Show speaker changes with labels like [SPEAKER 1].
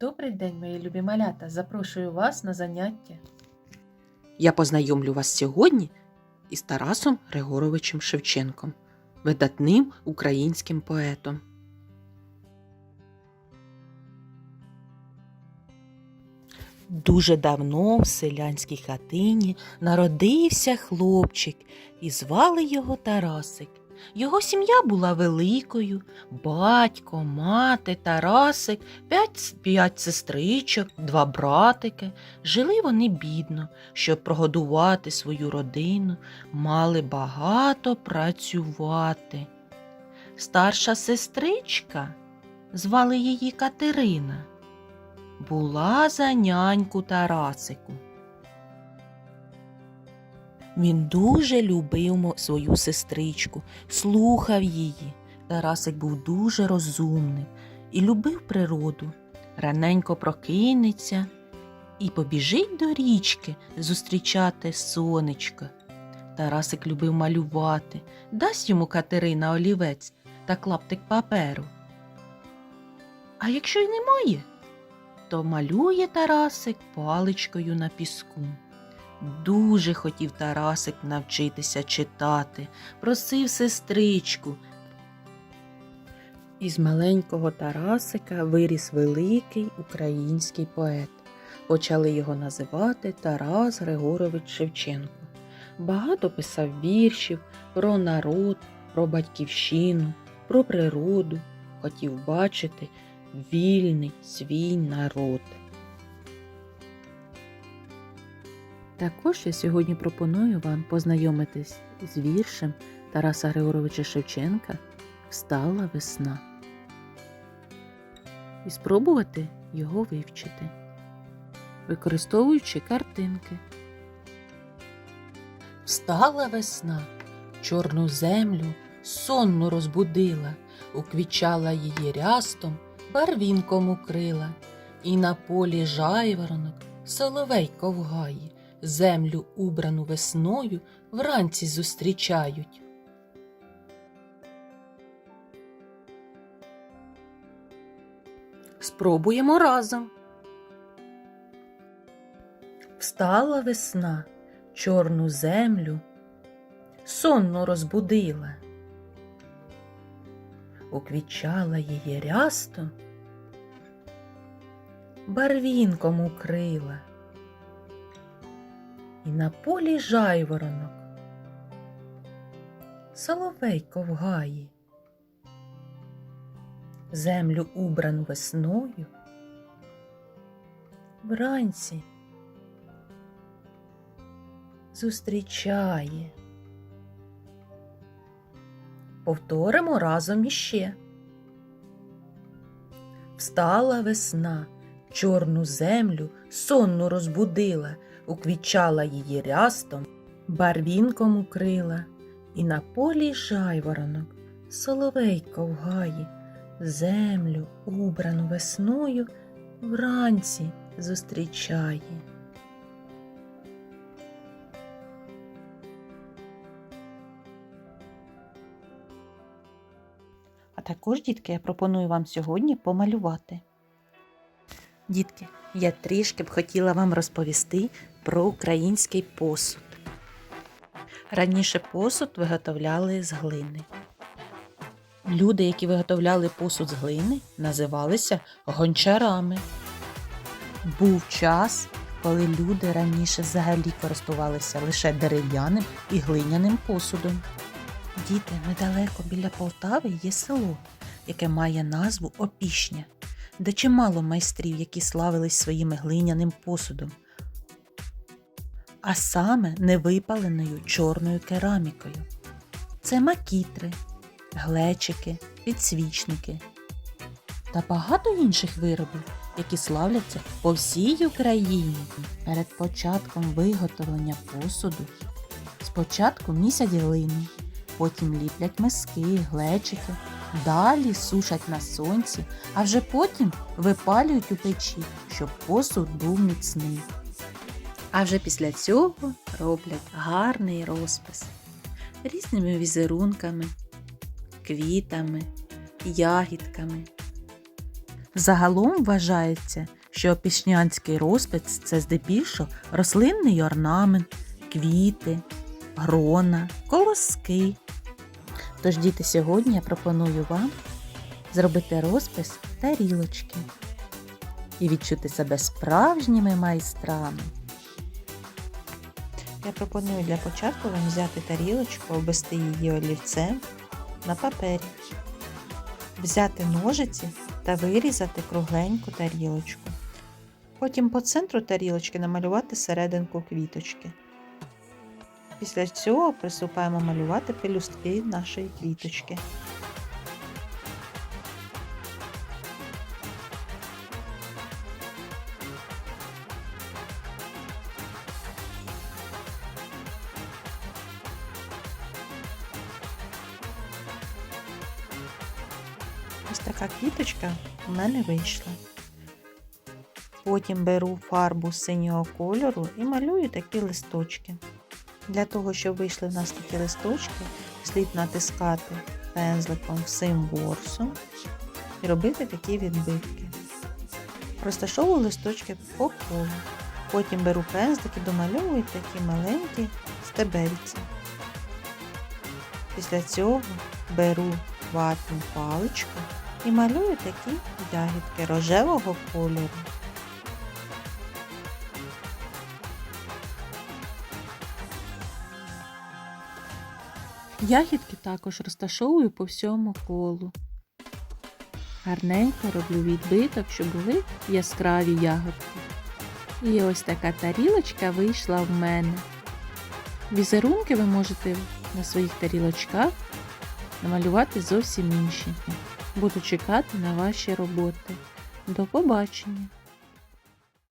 [SPEAKER 1] Добрий день, мої любі малята! Запрошую вас на заняття.
[SPEAKER 2] Я познайомлю вас сьогодні із Тарасом Григоровичем Шевченком, видатним українським поетом. Дуже давно в селянській хатині народився хлопчик, і звали його Тарасик. Його сім'я була великою, батько, мати, Тарасик, п'ять, сестричок, два братики. Жили вони бідно, щоб прогодувати свою родину, мали багато працювати. Старша сестричка, звали її Катерина, була за няньку Тарасику. Він дуже любив свою сестричку, слухав її. Тарасик був дуже розумним і любив природу. Раненько прокинеться і побіжить до річки зустрічати сонечко. Тарасик любив малювати, дасть йому Катерина олівець та клаптик паперу. А якщо й немає, то малює Тарасик паличкою на піску. Дуже хотів Тарасик навчитися читати, просив сестричку. Із маленького Тарасика виріс великий український поет. Почали його називати Тарас Григорович Шевченко. Багато писав віршів про народ, про батьківщину, про природу. Хотів бачити вільний свій народ. Також я сьогодні пропоную вам познайомитись з віршем Тараса Григоровича Шевченка Встала весна і спробувати його вивчити, використовуючи картинки. Встала весна, чорну землю сонну розбудила, уквічала її рястом, барвінком укрила, і на полі жайворонок соловейко в гаї, землю убрану весною вранці зустрічають. Спробуємо разом. Встала весна, чорну землю, сонно розбудила, уквічала її рястом, барвінком укрила, і на полі жайворонок, соловейко в гаї землю убрану весною, вранці зустрічає. Повторимо разом іще. Встала весна, чорну землю сонну розбудила, уквічала її рястом, барвінком укрила, і на полі жайворонок, соловейко в гаї землю, убрану весною, вранці зустрічає. А також, дітки, я пропоную вам сьогодні помалювати. Дітки, я трішки б хотіла вам розповісти про український посуд. Раніше посуд виготовляли з глини. Люди, які виготовляли посуд з глини, називалися гончарами. Був час, коли люди раніше взагалі користувалися лише дерев'яним і глиняним посудом. Діти, недалеко біля Полтави є село, яке має назву Опішня, де чимало майстрів, які славились своїм глиняним посудом, а саме невипаленою чорною керамікою. Це макітри, глечики, підсвічники та багато інших виробів, які славляться по всій Україні. Перед початком виготовлення посуду спочатку місять глину, потім ліплять миски, глечики, далі сушать на сонці, а вже потім випалюють у печі, щоб посуд був міцний. А вже після цього роблять гарний розпис різними візерунками, квітами, ягідками. Загалом вважається, що опішнянський розпис це здебільшого рослинний орнамент, квіти, грона, колоски. Тож, діти, сьогодні я пропоную вам зробити розпис тарілочки і відчути себе справжніми майстрами. Я пропоную для початку вам взяти тарілочку, обвести її олівцем на папері, взяти ножиці та вирізати кругленьку тарілочку. Потім по центру тарілочки намалювати серединку квіточки. Після цього приступаємо малювати пелюстки нашої квіточки. Ось така квіточка у мене вийшла. Потім беру фарбу синього кольору і малюю такі листочки. Для того, щоб вийшли в нас такі листочки, слід натискати пензликом всім ворсом і робити такі відбитки. Розташовую листочки по колу. Потім беру пензлик і домальовую такі маленькі стебельці. Після цього беру ватну паличку і малюю такі ягідки рожевого кольору. Ягідки також розташовую по всьому колу. Гарненько роблю відбиток, щоб були яскраві ягодки. І ось така тарілочка вийшла в мене. Візерунки ви можете на своїх тарілочках намалювати зовсім інші. Буду чекати на ваші роботи. До побачення!